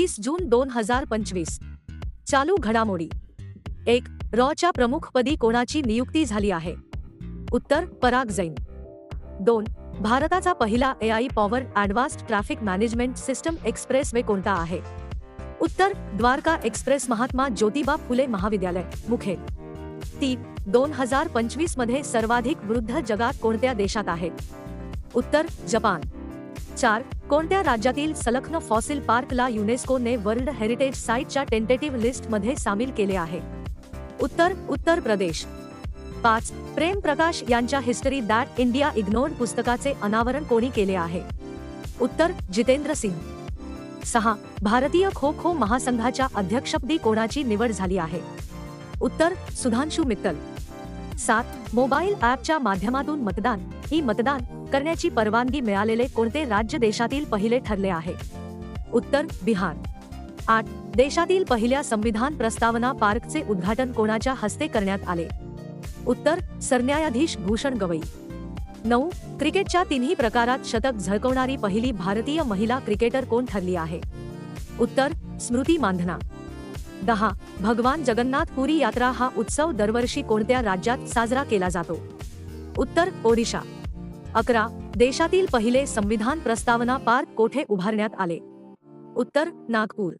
तीस जून दोन हजार पंचवीस. चालू घडामोडी. एक रॉच्या प्रमुखपदी कोणाची नियुक्ती झाली आहे? उत्तर पराग जैन. दोन भारताचा पहिला A I power advanced traffic management system expressway कोणता आहे? उत्तर द्वारका एक्सप्रेस महात्मा ज्योतिबा फुले महाविद्यालय मुखे तीन दोन हजार पंचवीसमध्ये सर्वाधिक वृद्ध जगात कोणत्या देशात आहेत? उत्तर जपान. चार कोणत्या राज्यातील सलखन फॉसिल पार्कला युनेस्कोने वर्ल्ड हेरिटेज साईटच्या टेंटेटिव्ह लिस्टमध्ये सामील केले आहे? उत्तर उत्तर प्रदेश. पाच. प्रेम प्रकाश यांच्या हिस्टरी दॅट इंडिया इग्नोर्ड पुस्तकाचे अनावरण कोणी केले आहे? उत्तर जितेंद्र सिंग. सहा. भारतीय खो खो महासंघाच्या अध्यक्षपदी कोणाची निवड झाली आहे? उत्तर सुधांशु मित्तल. सात मोबाईल ॲपच्या माध्यमातून मतदान. ही मतदान करण्याची परवानगी मिळालेले कोणते राज्य देशातील पहिले ठरले आहे? उत्तर बिहार. आठ देशातील पहिल्या संविधान प्रस्तावना पार्कचे उद्घाटन कोणाच्या हस्ते करण्यात आले? उत्तर सरन्यायाधीश भूषण गवई. नऊ क्रिकेटच्या तिन्ही प्रकारात शतक झळकवणारी पहिली भारतीय महिला क्रिकेटर कोण ठरली आहे? उत्तर स्मृती मांधना. दहा भगवान जगन्नाथ पुरी यात्रा हा उत्सव दरवर्षी कोणत्या राज्यात साजरा केला जातो? उत्तर ओडिशा. अकरा देशातील पहिले संविधान प्रस्तावना पार्क कोठे उभारण्यात आले? उत्तर नागपूर.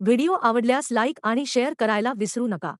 व्हिडिओ आवडल्यास लाईक आणि शेअर करायला विसरू नका.